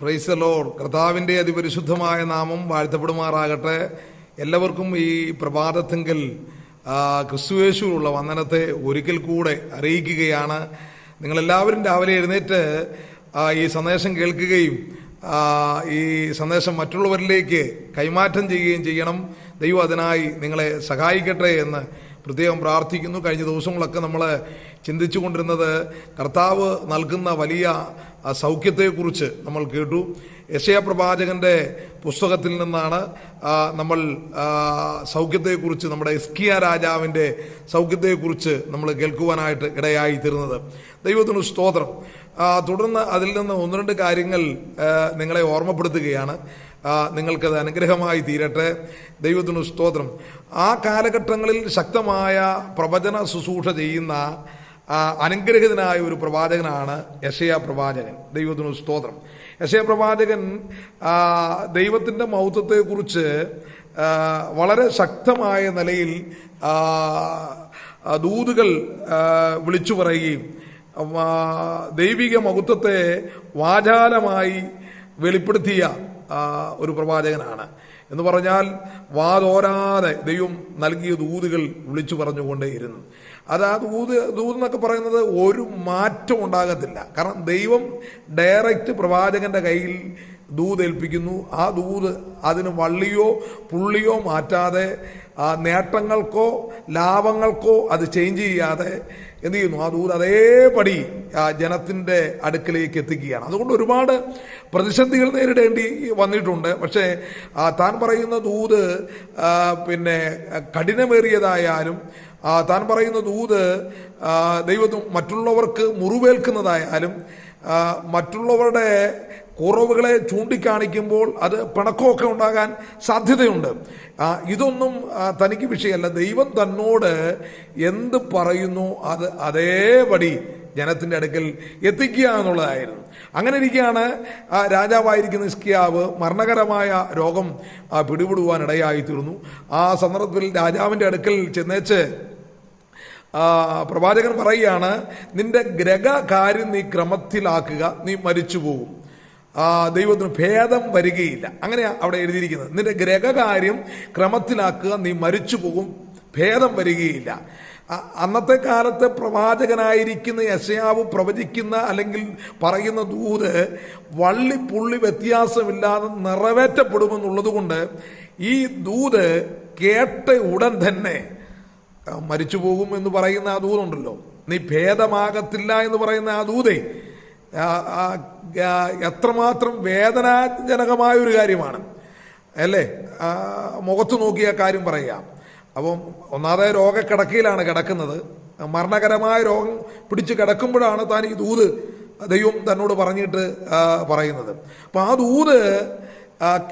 Price load കർത്താവിന്റെ അതിപരിശുദ്ധമായ നാമം വാഴ്ത്തപ്പെടുമാറാകട്ടെ. എല്ലാവർക്കും ഈ പ്രഭാതത്തെങ്കിൽ ക്രിസ്തുവേശുള്ള വന്ദനത്തെ ഒരിക്കൽ കൂടെ അറിയിക്കുകയാണ്. നിങ്ങളെല്ലാവരും രാവിലെ എഴുന്നേറ്റ് ഈ സന്ദേശം കേൾക്കുകയും ഈ സന്ദേശം മറ്റുള്ളവരിലേക്ക് കൈമാറ്റം ചെയ്യുകയും ചെയ്യണം. ദൈവം അതിനായി നിങ്ങളെ സഹായിക്കട്ടെ എന്ന് പ്രത്യേകം പ്രാർത്ഥിക്കുന്നു. കഴിഞ്ഞ ദിവസങ്ങളൊക്കെ നമ്മൾ ചിന്തിച്ചു കൊണ്ടിരുന്നത് കർത്താവ് നൽകുന്ന വലിയ ആ, സൗഖ്യത്തെക്കുറിച്ച് നമ്മൾ കേട്ടു. യശയ പ്രവാചകന്റെ പുസ്തകത്തിൽ നിന്നാണ് നമ്മൾ സൗഖ്യത്തെക്കുറിച്ച് നമ്മുടെ എസ്കിയ രാജാവിന്റെ സൗഖ്യത്തെക്കുറിച്ച് നമ്മൾ കേൾക്കുവാനായിട്ട് ഇടയായി തീർന്നത് ദൈവത്തിന് സ്തോത്രം. തുടർന്ന് അതിൽ നിന്ന് ഒന്ന് രണ്ട് കാര്യങ്ങൾ നിങ്ങളെ ഓർമ്മപ്പെടുത്തുകയാണ്. നിങ്ങൾക്കത് അനുഗ്രഹമായി തീരട്ടെ. ദൈവത്തിന് സ്തോത്രം. ആ കാലഘട്ടങ്ങളിൽ ശക്തമായ പ്രവചന ശുശ്രൂഷ ചെയ്യുന്ന അനുഗ്രഹിതനായ ഒരു പ്രവാചകനാണ് യശയ പ്രവാചകൻ. ദൈവത്തിനു സ്തോത്രം. യശയ പ്രവാചകൻ ദൈവത്തിന്റെ മൗത്വത്തെക്കുറിച്ച് വളരെ ശക്തമായ നിലയിൽ ദൂതുകൾ വിളിച്ചു പറയുകയും ദൈവിക മഹത്വത്തെ വാചാലമായി വെളിപ്പെടുത്തിയ ഒരു പ്രവാചകനാണ്. എന്ന് പറഞ്ഞാൽ വാതോരാതെ ദൈവം നൽകിയ ദൂതുകൾ വിളിച്ചു പറഞ്ഞുകൊണ്ടേയിരുന്നു. അത് ആ ദൂത് ദൂത് എന്നൊക്കെ പറയുന്നത് ഒരു മാറ്റം ഉണ്ടാകത്തില്ല. കാരണം ദൈവം ഡയറക്റ്റ് പ്രവാചകന്റെ കയ്യിൽ ദൂത് ഏൽപ്പിക്കുന്നു. ആ ദൂത് അതിന് വള്ളിയോ പുള്ളിയോ മാറ്റാതെ ആ നേട്ടങ്ങൾക്കോ ലാഭങ്ങൾക്കോ അത് ചേഞ്ച് ചെയ്യാതെ എന്ത് ചെയ്യുന്നു? ആ ദൂത് അതേപടി ജനത്തിന്റെ അടുക്കിലേക്ക് എത്തിക്കുകയാണ്. അതുകൊണ്ട് ഒരുപാട് പ്രതിസന്ധികൾ നേരിടേണ്ടി വന്നിട്ടുണ്ട്. പക്ഷേ താൻ പറയുന്ന ദൂത് പിന്നെ കഠിനമേറിയതായാലും താൻ പറയുന്ന ദൂത് ആ, ദൈവത്തും മറ്റുള്ളവർക്ക് മുറിവേൽക്കുന്നതായാലും മറ്റുള്ളവരുടെ കുറവുകളെ ചൂണ്ടിക്കാണിക്കുമ്പോൾ അത് പിണക്കമൊക്കെ ഉണ്ടാകാൻ സാധ്യതയുണ്ട്. ഇതൊന്നും തനിക്ക് വിഷയമല്ല. ദൈവം തന്നോട് എന്ത് പറയുന്നു അത് അതേപടി ജനത്തിന്റെ അടുക്കൽ എത്തിക്കുക എന്നുള്ളതായിരുന്നു. അങ്ങനെ ഇരിക്കുകയാണ് രാജാവായിരിക്കുന്ന ഇസ്കിയാവ് മരണകരമായ രോഗം പിടിപെടുവാനിടയായിത്തീർന്നു. ആ സന്ദർഭത്തിൽ രാജാവിന്റെ അടുക്കൽ ചെന്നേച്ച് പ്രവാചകൻ പറയുകയാണ് നിന്റെ ഗ്രഹകാര്യം നീ ക്രമത്തിലാക്കുക നീ മരിച്ചു പോകും ദൈവത്തിന് ഭേദം വരികയില്ല. അങ്ങനെയാണ് അവിടെ എഴുതിയിരിക്കുന്നത്. നിന്റെ ഗ്രഹകാര്യം ക്രമത്തിലാക്കുക നീ മരിച്ചു പോകും ഭേദം വരികയില്ല. അന്നത്തെ കാലത്തെ പ്രവാചകനായിരിക്കുന്ന യശയാവ് പ്രവചിക്കുന്ന അല്ലെങ്കിൽ പറയുന്ന ദൂത് വള്ളി പുള്ളി വ്യത്യാസമില്ലാതെ നിറവേറ്റപ്പെടുമെന്നുള്ളത് കൊണ്ട് ഈ ദൂത് കേട്ട ഉടൻ തന്നെ മരിച്ചു പോകും എന്ന് പറയുന്ന ആ ദൂതുണ്ടല്ലോ. നീ ഭേദമാകത്തില്ല എന്ന് പറയുന്ന ആ ദൂതേ എത്രമാത്രം വേദനാജനകമായ ഒരു കാര്യമാണ്. അല്ലേ? മുഖത്ത് നോക്കിയ കാര്യം പറയാം അപ്പം ഒന്നാമതായ രോഗക്കിടക്കയിലാണ് കിടക്കുന്നത്. മരണകരമായ രോഗം പിടിച്ച് കിടക്കുമ്പോഴാണ് താൻ ഈ ദൂത് ദൈവം തന്നോട് പറഞ്ഞിട്ട് പറയുന്നത്. അപ്പം ആ ദൂത്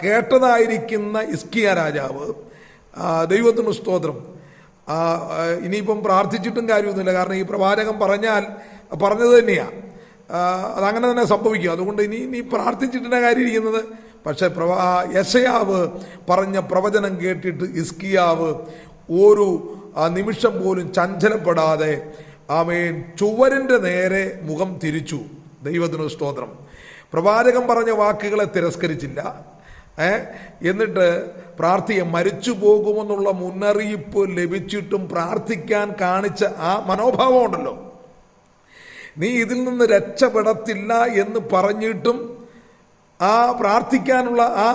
കേട്ടതായിരിക്കുന്ന ഇസ്കിയ രാജാവ് ദൈവത്തിന് സ്തോത്രം. ഇനിയിപ്പം പ്രാർത്ഥിച്ചിട്ടും കാര്യമൊന്നുമില്ല. കാരണം ഈ പ്രവാചകം പറഞ്ഞാൽ പറഞ്ഞത് തന്നെയാണ് അതങ്ങനെ തന്നെ സംഭവിക്കും. അതുകൊണ്ട് ഇനി ഇനി പ്രാർത്ഥിച്ചിട്ടുള്ള കാര്യം ഇരിക്കുന്നത്. പക്ഷെ പ്രവാ യശയാവ് പറഞ്ഞ പ്രവചനം കേട്ടിട്ട് ഇസ്കിയാവ് ഒരു നിമിഷം പോലും ചഞ്ചലപ്പെടാതെ ആമേൻ ചുവരിന്റെ നേരെ മുഖം തിരിച്ചു. ദൈവത്തിനു സ്തോത്രം. പ്രവാചകം പറഞ്ഞ വാക്കുകളെ തിരസ്കരിച്ചില്ല. എന്നിട്ട് പ്രാർത്ഥിയ മരിച്ചു പോകുമെന്നുള്ള മുന്നറിയിപ്പ് ലഭിച്ചിട്ടും പ്രാർത്ഥിക്കാൻ കാണിച്ച ആ മനോഭാവം ഉണ്ടല്ലോ. നീ ഇതിൽ നിന്ന് രക്ഷപ്പെടത്തില്ല എന്ന് പറഞ്ഞിട്ടും ആ പ്രാർത്ഥിക്കാനുള്ള ആ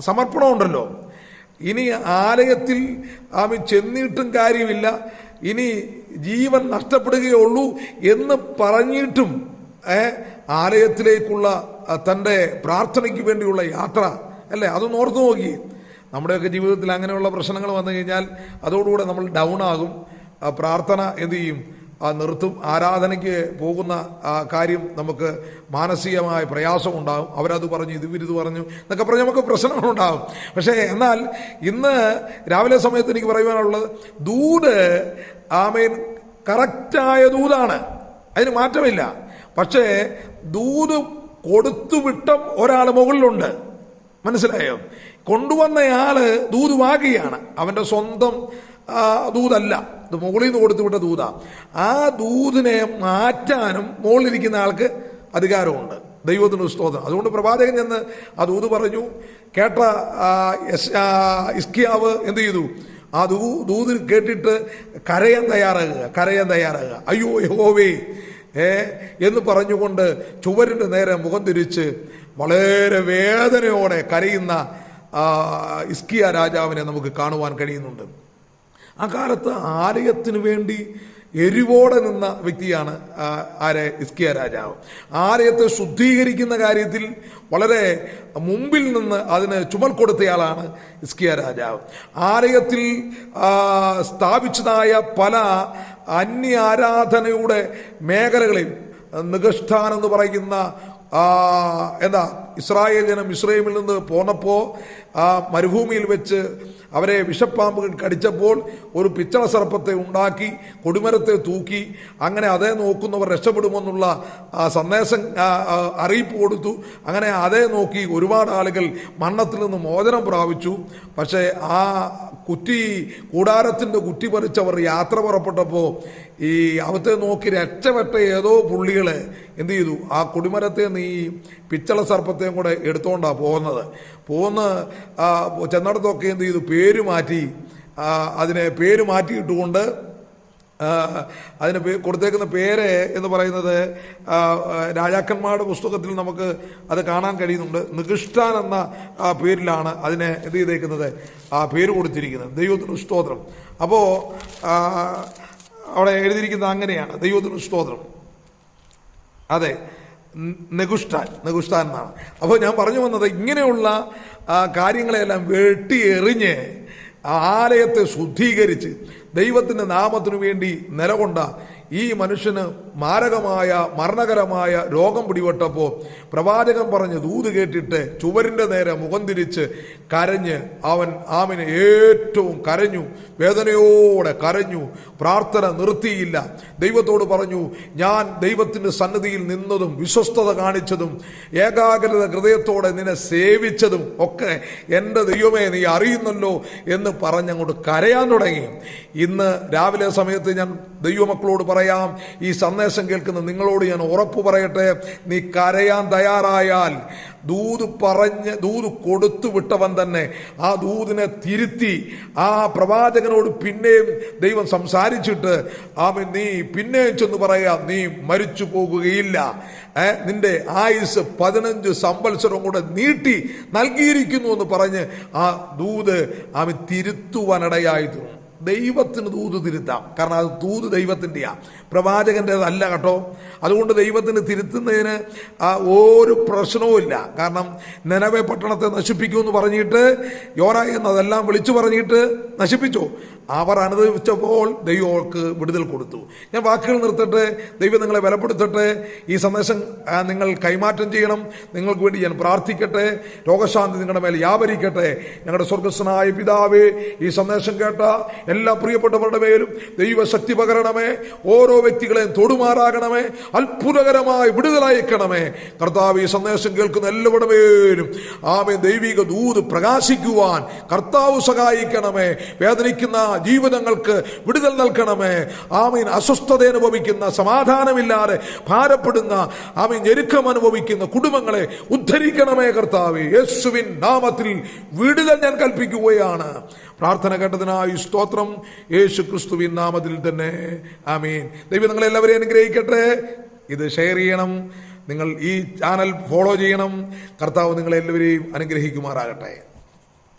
സമർപ്പണം ഉണ്ടല്ലോ. ഇനി ആലയത്തിൽ ആമി ചെന്നിട്ടും കാര്യമില്ല. ഇനി ജീവൻ നഷ്ടപ്പെടുകയുള്ളൂ എന്ന് പറഞ്ഞിട്ടും ആലയത്തിലേക്കുള്ള തന്റെ പ്രാർത്ഥനയ്ക്ക് വേണ്ടിയുള്ള യാത്ര അല്ലേ? അതൊന്ന് ഓർത്ത് നോക്കി. നമ്മുടെയൊക്കെ ജീവിതത്തിൽ അങ്ങനെയുള്ള പ്രശ്നങ്ങൾ വന്നു കഴിഞ്ഞാൽ അതോടുകൂടെ നമ്മൾ ഡൗൺ ആകും. പ്രാർത്ഥന എന്ത് ചെയ്യും? നിർത്തും. ആരാധനയ്ക്ക് പോകുന്ന ആ കാര്യം നമുക്ക് മാനസികമായ പ്രയാസം ഉണ്ടാകും അവരത് പറഞ്ഞു ഇത് വിരുത് പറഞ്ഞു എന്നൊക്കെ പറഞ്ഞ് നമുക്ക് പ്രശ്നങ്ങളുണ്ടാകും. പക്ഷേ എന്നാൽ ഇന്ന് രാവിലെ സമയത്ത് എനിക്ക് പറയുവാനുള്ളത് ദൂത് ആമേൻ കറക്റ്റായ ദൂതാണ്. അതിന് മാറ്റമില്ല. പക്ഷേ ദൂത് കൊടുത്തുവിട്ട ഒരാൾ മുകളിലുണ്ട്. മനസ്സിലായോ? കൊണ്ടുവന്നയാൾ ദൂതുവാകിയാണ്. അവന്റെ സ്വന്തം ദൂതല്ല. ഇത് മുകളിൽ നിന്ന് കൊടുത്തുവിട്ട ദൂതാ. ആ ദൂതിനെ മാറ്റാനും മുകളിലിരിക്കുന്ന ആൾക്ക് അധികാരമുണ്ട്. ദൈവത്തിന് സ്തോത്രം. അതുകൊണ്ട് പ്രവാചകൻ ചെന്ന് ആ ദൂത് പറഞ്ഞു കേട്ട ഇസ്കിയാവ് എന്ത് ചെയ്തു? ആ ദൂ ദൂത് കേട്ടിട്ട് കരയാൻ തയ്യാറാകുക കരയാൻ തയ്യാറാകുക. അയ്യോ യഹോവേ ഏ എന്ന് പറഞ്ഞുകൊണ്ട് ചുവരിന്റെ നേരെ മുഖം തിരിച്ച് വളരെ വേദനയോടെ കരയുന്ന ഇസ്കിയ രാജാവിനെ നമുക്ക് കാണുവാൻ കഴിയുന്നുണ്ട്. ആ കാലത്ത് ആലയത്തിന് വേണ്ടി എരിവോടെ നിന്ന വ്യക്തിയാണ് ആരെ? ഇസ്കിയ രാജാവ്. ആലയത്തെ ശുദ്ധീകരിക്കുന്ന കാര്യത്തിൽ വളരെ മുമ്പിൽ നിന്ന് അതിന് ചുമൽ കൊടുത്തയാളാണ് ഇസ്കിയ രാജാവ്. ആലയത്തിൽ സ്ഥാപിച്ചതായ പല അന്യ ആരാധനയുടെ മേഖലകളിൽ നികഷ്ഠാൻ എന്ന് പറയുന്ന എന്താ? ഇസ്രായേൽ ജനം ഇസ്രയേലിൽ നിന്ന് പോന്നപ്പോൾ ആ മരുഭൂമിയിൽ വെച്ച് അവരെ വിഷപ്പാമ്പുകൾ കടിച്ചപ്പോൾ ഒരു പിച്ചള സർപ്പത്തെ ഉണ്ടാക്കി കൊടിമരത്തെ തൂക്കി അങ്ങനെ അതേ നോക്കുന്നവർ രക്ഷപ്പെടുമെന്നുള്ള ആ, സന്ദേശം അറിയിപ്പ് കൊടുത്തു. അങ്ങനെ അതേ നോക്കി ഒരുപാട് ആളുകൾ മണ്ണത്തിൽ നിന്ന് മോചനം പ്രാപിച്ചു. പക്ഷേ ആ കുറ്റി കൂടാരത്തിന്റെ കുറ്റി പറിച്ചവർ യാത്ര പുറപ്പെട്ടപ്പോൾ ഈ അവത്തെ നോക്കി രക്ഷപ്പെട്ട ഏതോ പുള്ളികളെ എന്ത് ചെയ്തു? ആ കൊടിമരത്തെ നീ പിച്ചള സർപ്പത്തെയും കൂടെ എടുത്തുകൊണ്ടാണ് പോകുന്നത്. പോകുന്ന ചെന്നിടത്തൊക്കെ എന്ത് ചെയ്തു? പേര് മാറ്റി അതിനെ പേര് മാറ്റിയിട്ടുകൊണ്ട് അതിന് കൊടുത്തേക്കുന്ന പേര് എന്ന് പറയുന്നത് രാജാക്കന്മാരുടെ പുസ്തകത്തിൽ നമുക്ക് അത് കാണാൻ കഴിയുന്നുണ്ട്. നികൃഷ്ടാൻ എന്ന പേരിലാണ് അതിനെ എന്ത് ചെയ്തേക്കുന്നത്? ആ പേര് കൊടുത്തിരിക്കുന്നത്. ദൈവത്തിന് സ്തോത്രം. അപ്പോൾ അവിടെ എഴുതിയിരിക്കുന്നത് അങ്ങനെയാണ്. ദൈവത്തിന് സ്തോത്രം. അതെ. നെഗുഷ്ടാൻ നെഗുഷ്ടാൻ എന്നാണ് അപ്പോൾ ഞാൻ പറഞ്ഞു വന്നത് ഇങ്ങനെയുള്ള കാര്യങ്ങളെല്ലാം വെട്ടി എറിഞ്ഞ് ആലയത്തെ ശുദ്ധീകരിച്ച് ദൈവത്തിന്റെ നാമത്തിനു വേണ്ടി നിലകൊണ്ട ഈ മനുഷ്യന് മാരകമായ മരണകരമായ രോഗം പിടിപെട്ടപ്പോൾ പ്രവാചകൻ പറഞ്ഞ് ദൂത് കേട്ടിട്ട് ചുവരിന്റെ നേരെ മുഖം തിരിച്ച് കരഞ്ഞ് അവൻ ആമിനെ ഏറ്റവും കരഞ്ഞു വേദനയോടെ കരഞ്ഞു പ്രാർത്ഥന നിർത്തിയില്ല. ദൈവത്തോട് പറഞ്ഞു ഞാൻ ദൈവത്തിന്റെ സന്നിധിയിൽ നിന്നതും വിശ്വസ്തത കാണിച്ചതും ഏകാഗ്രത ഹൃദയത്തോടെ നിന്നെ സേവിച്ചതും ഒക്കെ എന്റെ ദൈവമേ നീ അറിയുന്നല്ലോ എന്ന് പറഞ്ഞങ്ങോട്ട് കരയാൻ തുടങ്ങി. ഇന്ന് രാവിലെ സമയത്ത് ഞാൻ ദൈവമക്കളോട് പറയാം ഈ സന്ദേശം കേൾക്കുന്ന നിങ്ങളോട് ഞാൻ ഉറപ്പ് പറയട്ടെ? നീ കരയാൻ തയ്യാറായാൽ ദൂത് പറഞ്ഞ് ദൂത് കൊടുത്തു വിട്ടവൻ തന്നെ ആ ദൂതിനെ തിരുത്തി ആ പ്രവാചകനോട് പിന്നെയും ദൈവം സംസാരിച്ചിട്ട് ആമൻ നീ പിന്നെയും ചെന്ന് പറയാം നീ മരിച്ചു പോകുകയില്ല. നിന്റെ ആയുസ് പതിനഞ്ച് സംവത്സരം കൂടെ നീട്ടി നൽകിയിരിക്കുന്നു എന്ന് പറഞ്ഞ് ആ ദൂത് ആമ തിരുത്തുവാനിടയായി തീർന്നു ദൈവത്തിന് തൂത് തിരുത്താം. കാരണം അത് തൂത് ദൈവത്തിന്റെയാണ് പ്രവാചകന്റെതല്ല കേട്ടോ. അതുകൊണ്ട് ദൈവത്തിന് തിരുത്തുന്നതിന് ഒരു പ്രശ്നവുമില്ല കാരണം നിലവെ പട്ടണത്തെ നശിപ്പിക്കുമെന്ന് പറഞ്ഞിട്ട് യോന എന്നതെല്ലാം വിളിച്ചു പറഞ്ഞിട്ട് നശിപ്പിച്ചു. അവർ അനുഭവിച്ചപ്പോൾ ദൈവം വിടുതൽ കൊടുത്തു. ഞാൻ വാക്കുകൾ നിർത്തട്ടെ ദൈവം നിങ്ങളെ ബലപ്പെടുത്തട്ടെ ഈ സന്ദേശം നിങ്ങൾ കൈമാറ്റം ചെയ്യണം നിങ്ങൾക്ക് വേണ്ടി ഞാൻ പ്രാർത്ഥിക്കട്ടെ രോഗശാന്തി നിങ്ങളുടെ മേൽ വ്യാപരിക്കട്ടെ. ഞങ്ങളുടെ സ്വർഗസ്വനായ പിതാവേ ഈ സന്ദേശം കേട്ട എല്ലാ പ്രിയപ്പെട്ടവരുടെ മേലും ദൈവശക്തി പകരണമേ ഓരോ വ്യക്തികളെയും തൊടുമാറാകണമേ അത്ഭുതകരമായി വിടുതലയക്കണമേ കർത്താവ് ഈ സന്ദേശം കേൾക്കുന്ന എല്ലാവരുടെ മേലും ആമേ ദൈവിക ദൂത് പ്രകാശിക്കുവാൻ കർത്താവ് സഹായിക്കണമേ. വേദനിക്കുന്ന ജീവിതങ്ങൾക്ക് വിടുതൽ നൽകണമേ. ആമീൻ. അസ്വസ്ഥത അനുഭവിക്കുന്ന സമാധാനമില്ലാതെ ഭാരപ്പെടുന്ന ആമീൻ ഞെരുക്കം അനുഭവിക്കുന്ന കുടുംബങ്ങളെ ഉദ്ധരിക്കണമേ കർത്താവ്. യേശുവിൻ നാമത്തിൽ വിടുതൽ ഞാൻ കൽപ്പിക്കുകയാണ്. പ്രാർത്ഥന കേട്ടതിനായി സ്തോത്രം. യേശു ക്രിസ്തുവിൻ നാമത്തിൽ തന്നെ. ആമീൻ. ദൈവം നിങ്ങളെല്ലാവരെയും അനുഗ്രഹിക്കട്ടെ. ഇത് ഷെയർ ചെയ്യണം. നിങ്ങൾ ഈ ചാനൽ ഫോളോ ചെയ്യണം. കർത്താവ് നിങ്ങളെല്ലാവരെയും അനുഗ്രഹിക്കുമാറാകട്ടെ.